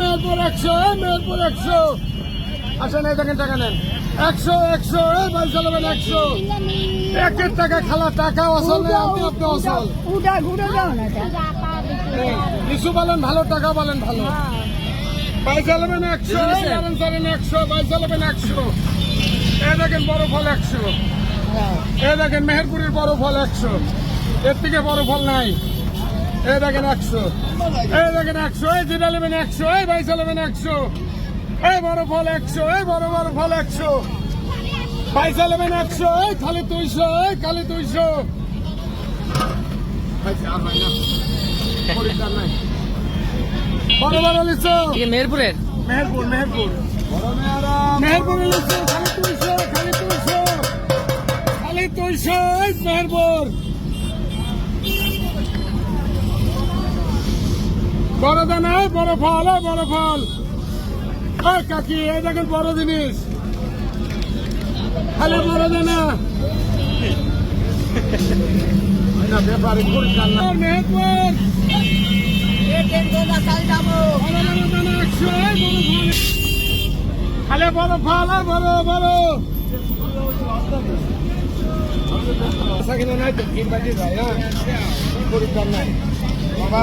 মেহেরপুর একশো মেহেরপুর একশো। আসেন এই দেখেন টাকা নেন। একশো একশো এই ভাই চালাবেন একশো। একের টাকা খালা টাকা অসল আপনি আপনি অসল। উঠা ঘুরে যাও না এটা। কিছু বলেন ভালো টাকা বলেন ভালো। ভাই চালাবেন একশো একশো ভাই চালাবেন একশো। এই দেখেন বড় ফল একশো। এই দেখেন মেহেরপুরের বড় ফল একশো। এর থেকে বড় ফল নাই। এই দেখেন একশো। এই দেখেন একশো। এই জিরা নেবেন একশো এই ভাই চালাবেন একশো। এই বড় ফল একশো এই বড় বড় ফল একশো। ভাই চালাবেন একশো এই খালি দুইশো এই খালি দুইশো। বড় বড় লিচু। মেহেরপুরের? মেহেরপুর মেহেরপুর। মেহেরপুর লিচু খালি দুইশো খালি দুইশো। খালি দুইশো এই মেহেরপুর। বড় দানা এই বড় ফল বড় ফল। কাকি এই দেখেন বড় জিনিস। খালি বড় দানা। ব্যাপারে ফল। খালি বড় ফল এই বড় বড়। কিনা নাই তো তিন বাজি যায় হ্যাঁ। পরিষ্কার নাই। বাবা।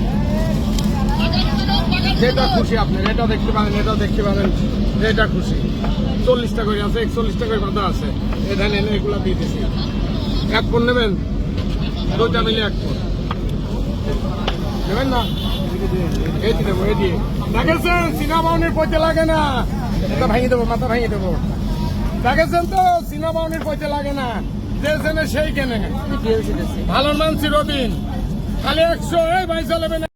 যেটা খুশি আপনার এটা দেখতে পারেন এটা দেখতে পারেন যেটা খুশি। চল্লিশটা করে আছে, একচল্লিশটা করে বাধা আছে। এখানে এনে এগুলা দিয়ে দিছি এক ফোন নেবেন? দুইটা মিলে এক ফোন। নেবেন না? এই দেবো, এই দিয়ে। দেখেছেন? সিনেমাউনির পয়সা লাগে না। এটা ভাঙিয়ে দেবো, মাথা ভাঙিয়ে দেবো। দেখেছেন তো? সিনেমাউনির পয়সা লাগে না। যে সেনে সেই কেনে। ভালো মান চিরদিন খালি একশো, এই ভাই চালাবেন